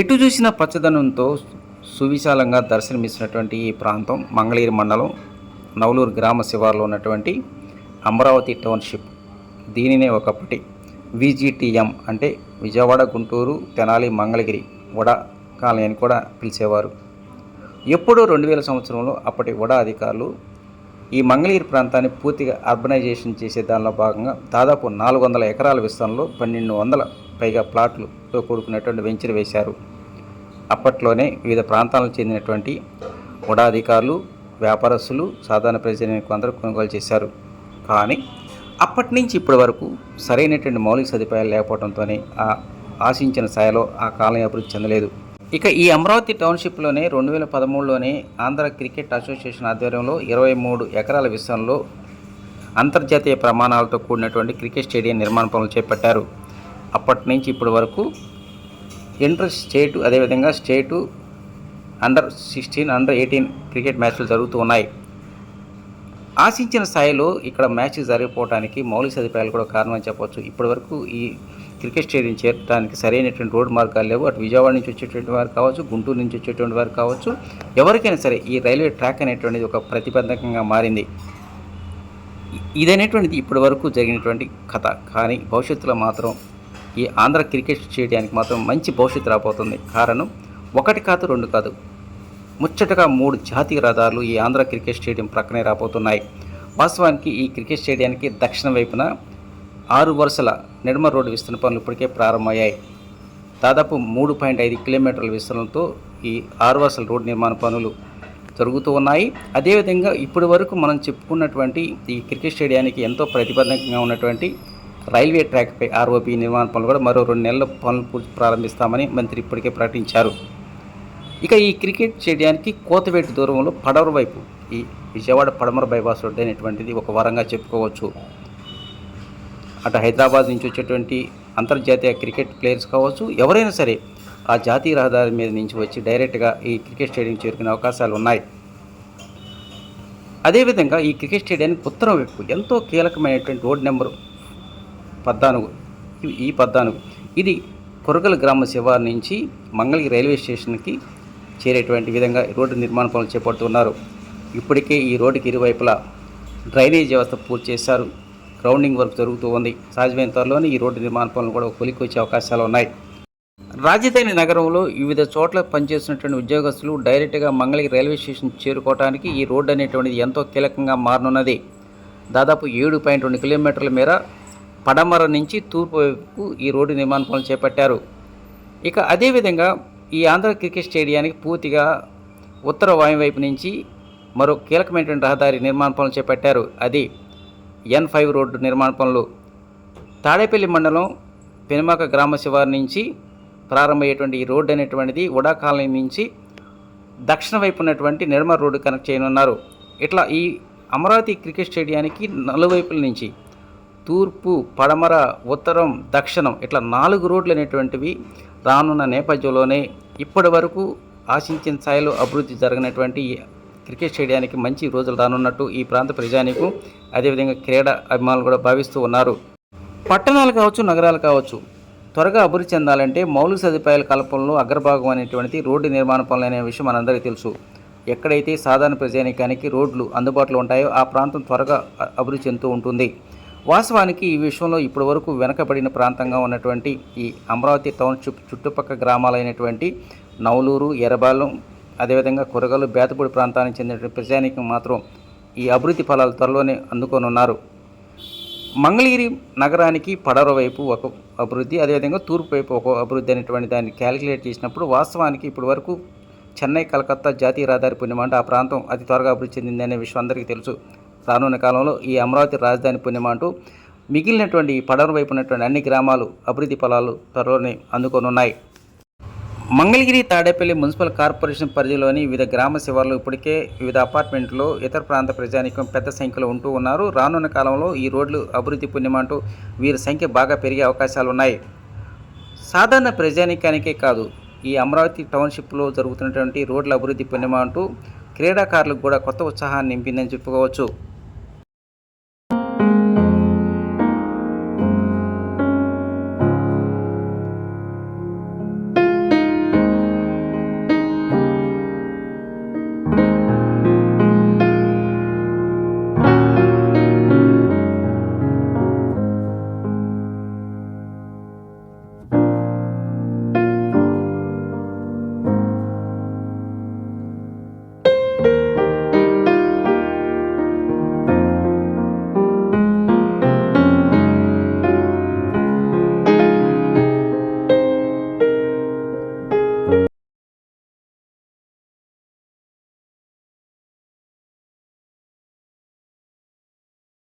ఎటు చూసిన పచ్చదనంతో సువిశాలంగా దర్శనమిస్తున్నటువంటి ఈ ప్రాంతం మంగళగిరి మండలం నవలూరు గ్రామ శివారులో ఉన్నటువంటి అమరావతి టౌన్షిప్. దీనినే ఒకప్పటి విజిటిఎం అంటే విజయవాడ గుంటూరు తెనాలి మంగళగిరి వడ కాలనీ అని కూడా పిలిచేవారు. ఎప్పుడో రెండు వేల సంవత్సరంలో అప్పటి వడ అధికారులు ఈ మంగళగిరి ప్రాంతాన్ని పూర్తిగా అర్బనైజేషన్ చేసే దానిలో భాగంగా దాదాపు నాలుగు వందల ఎకరాల విస్తరణలో పన్నెండు వందల పైగా ప్లాట్లతో కూడుకున్నటువంటి వెంచర్ వేశారు. అప్పట్లోనే వివిధ ప్రాంతాలకు చెందినటువంటి ఉడాధికారులు వ్యాపారస్తులు సాధారణ ప్రజలకు అందరూ కొనుగోలు చేశారు. కానీ అప్పటి నుంచి ఇప్పటి వరకు సరైనటువంటి మౌలిక సదుపాయాలు లేకపోవడంతోనే ఆ ఆశించిన స్థాయిలో ఆ కాలం అభివృద్ధి చెందలేదు. ఇక ఈ అమరావతి టౌన్షిప్లోనే రెండు వేల పదమూడులోనే ఆంధ్ర క్రికెట్ అసోసియేషన్ ఆధ్వర్యంలో ఇరవై మూడు ఎకరాల విస్తరణలో అంతర్జాతీయ ప్రమాణాలతో కూడినటువంటి క్రికెట్ స్టేడియం నిర్మాణ పనులు చేపట్టారు. అప్పటి నుంచి ఇప్పటి వరకు ఇంటర్ స్టేటు అదేవిధంగా state under sixteen under eighteen cricket మ్యాచ్లు జరుగుతూ ఉన్నాయి. ఆశించిన స్థాయిలో ఇక్కడ మ్యాచ్ జరిగిపోవడానికి మౌలిక సదుపాయాలు కూడా కారణం అని చెప్పవచ్చు ఇప్పటివరకు ఈ క్రికెట్ స్టేడియం చేరడానికి సరైనటువంటి రోడ్ మార్గాలు లేవు. అటు విజయవాడ నుంచి వచ్చేటువంటి వారు కావచ్చు గుంటూరు నుంచి వచ్చేటువంటి వారు కావచ్చు ఎవరికైనా సరే ఈ రైల్వే ట్రాక్ అనేటువంటిది ఒక ప్రతిబంధకంగా మారింది. ఇదనేటువంటిది ఇప్పటి వరకు జరిగినటువంటి కథ. కానీ భవిష్యత్తులో మాత్రం ఈ ఆంధ్ర క్రికెట్ స్టేడియానికి మాత్రం మంచి భవిష్యత్తు రాబోతుంది. కారణం ఒకటి కాదు రెండు కాదు. ముచ్చటగా మూడు జాతీయ రహదారులు ఈ ఆంధ్ర క్రికెట్ స్టేడియం ప్రక్కనే రాబోతున్నాయి. వాస్తవానికి ఈ క్రికెట్ స్టేడియానికి దక్షిణ వైపున ఆరు వరుసల నిడమ రోడ్డు విస్తరణ పనులు ఇప్పటికే ప్రారంభమయ్యాయి. దాదాపు మూడు పాయింట్ ఐదు కిలోమీటర్ల విస్తరణతో ఈ ఆరు వరుసల రోడ్డు నిర్మాణ పనులు జరుగుతూ ఉన్నాయి. అదేవిధంగా ఇప్పటి వరకు మనం చెప్పుకున్నటువంటి ఈ క్రికెట్ స్టేడియానికి ఎంతో ప్రతిబంధకంగా ఉన్నటువంటి రైల్వే ట్రాక్పై ఆర్ఓపీ నిర్మాణ పనులు కూడా మరో రెండు నెలల పనులు పూర్తి ప్రారంభిస్తామని మంత్రి ఇప్పటికే ప్రకటించారు. ఇక ఈ క్రికెట్ స్టేడియానికి కోతవేటి దూరంలో పడమర వైపు ఈ విజయవాడ పడమర బైపాస్ రోడ్ అనేటువంటిది ఒక వరంగా చెప్పుకోవచ్చు. అటు హైదరాబాద్ నుంచి వచ్చేటువంటి అంతర్జాతీయ క్రికెట్ ప్లేయర్స్ కావచ్చు ఎవరైనా సరే ఆ జాతీయ రహదారి మీద నుంచి వచ్చి డైరెక్ట్గా ఈ క్రికెట్ స్టేడియం చేరుకునే అవకాశాలు ఉన్నాయి. అదేవిధంగా ఈ క్రికెట్ స్టేడియానికి ఉత్తరం వైపు ఎంతో కీలకమైనటువంటి రోడ్ నెంబరు పద్నాలుగు. ఈ- పద్నాలుగు. ఇది కొరగల గ్రామ శివారు నుంచి మంగళగిరి రైల్వే స్టేషన్కి చేరేటువంటి విధంగా రోడ్డు నిర్మాణ పనులు చేపడుతున్నారు. ఇప్పటికే ఈ రోడ్డుకి ఇరువైపులా డ్రైనేజ్ వ్యవస్థ పూర్తి చేశారు. గ్రౌండింగ్ వర్క్ జరుగుతూ ఉంది. సహజమైన త్వరలోనే ఈ రోడ్డు నిర్మాణ పనులు కూడా కొలికి వచ్చే అవకాశాలు ఉన్నాయి. రాజధాని నగరంలో వివిధ చోట్ల పనిచేస్తున్నటువంటి ఉద్యోగస్తులు డైరెక్ట్గా మంగళగిరి రైల్వే స్టేషన్ చేరుకోవడానికి ఈ రోడ్డు అనేటువంటిది ఎంతో కీలకంగా మారనున్నది. దాదాపు ఏడు పాయింట్ రెండు కిలోమీటర్ల మేర పడమర నుంచి తూర్పు వైపుకు ఈ రోడ్డు నిర్మాణ పనులు చేపట్టారు. ఇక అదేవిధంగా ఈ ఆంధ్ర క్రికెట్ స్టేడియానికి పూర్తిగా ఉత్తర వాయు వైపు నుంచి మరో కీలకమైనటువంటి రహదారి నిర్మాణ పనులు చేపట్టారు. అది ఎన్ ఫైవ్ రోడ్డు నిర్మాణ పనులు. తాడేపల్లి మండలం పెనుమాక గ్రామ శివారు నుంచి ప్రారంభమయ్యేటువంటి ఈ రోడ్డు అనేటువంటిది ఉడా కాలనీ నుంచి దక్షిణ వైపు ఉన్నటువంటి నిర్మల్ రోడ్డు కనెక్ట్ చేయనున్నారు. ఇట్లా ఈ అమరావతి క్రికెట్ స్టేడియానికి నలువైపుల నుంచి తూర్పు పడమర ఉత్తరం దక్షిణం ఇట్లా నాలుగు రోడ్లు అనేటువంటివి రానున్న నేపథ్యంలోనే ఇప్పటి వరకు ఆశించిన స్థాయిలో అభివృద్ధి జరగనటువంటి క్రికెట్ స్టేడియానికి మంచి రోజులు రానున్నట్టు ఈ ప్రాంత ప్రజానికు అదేవిధంగా క్రీడా అభిమానులు కూడా భావిస్తూ ఉన్నారు. పట్టణాలు కావచ్చు నగరాలు కావచ్చు త్వరగా అభివృద్ధి చెందాలంటే మౌలిక సదుపాయాల కల్పనలో అగ్రభాగం అనేటువంటిది రోడ్డు నిర్మాణ పనులు అనే విషయం మనందరికీ తెలుసు. ఎక్కడైతే సాధారణ ప్రజానికానికి రోడ్లు అందుబాటులో ఉంటాయో ఆ ప్రాంతం త్వరగా అభివృద్ధి చెందుతూ ఉంటుంది. వాస్తవానికి ఈ విషయంలో ఇప్పటి వరకు వెనకబడిన ప్రాంతంగా ఉన్నటువంటి ఈ అమరావతి టౌన్ చుట్టుపక్క గ్రామాలైనటువంటి నవలూరు ఎర్రబాలెం అదేవిధంగా కొరగలు బేతపూడి ప్రాంతానికి చెందినటువంటి ప్రజానికి మాత్రం ఈ అభివృద్ధి ఫలాలు త్వరలోనే అందుకోనున్నారు. మంగళగిరి నగరానికి పడవ వైపు ఒక అభివృద్ధి అదేవిధంగా తూర్పు వైపు ఒక అభివృద్ధి అనేటువంటి దాన్ని క్యాలిక్యులేట్ చేసినప్పుడు వాస్తవానికి ఇప్పటి వరకు చెన్నై కలకత్తా జాతీయ రహదారి పుణ్యమంటే ఆ ప్రాంతం అతి త్వరగా అభివృద్ధి చెందింది అనే విషయం అందరికీ తెలుసు. రానున్న కాలంలో ఈ అమరావతి రాజధాని పుణ్యమంటూ మిగిలినటువంటి పడవ వైపు ఉన్నటువంటి అన్ని గ్రామాలు అభివృద్ధి ఫలాలు త్వరలోనే అందుకోనున్నాయి. మంగళగిరి తాడేపల్లి మున్సిపల్ కార్పొరేషన్ పరిధిలోని వివిధ గ్రామ శివార్లు ఇప్పటికే వివిధ అపార్ట్మెంట్లో ఇతర ప్రాంత ప్రజానికం పెద్ద సంఖ్యలో ఉంటూ ఉన్నారు. రానున్న కాలంలో ఈ రోడ్లు అభివృద్ధి పుణ్యమంటూ వీరి సంఖ్య బాగా పెరిగే అవకాశాలు ఉన్నాయి. సాధారణ ప్రజానికానికే కాదు ఈ అమరావతి టౌన్షిప్లో జరుగుతున్నటువంటి రోడ్ల అభివృద్ధి పుణ్యమంటూ క్రీడాకారులకు కూడా కొత్త ఉత్సాహాన్ని నింపిందని చెప్పుకోవచ్చు.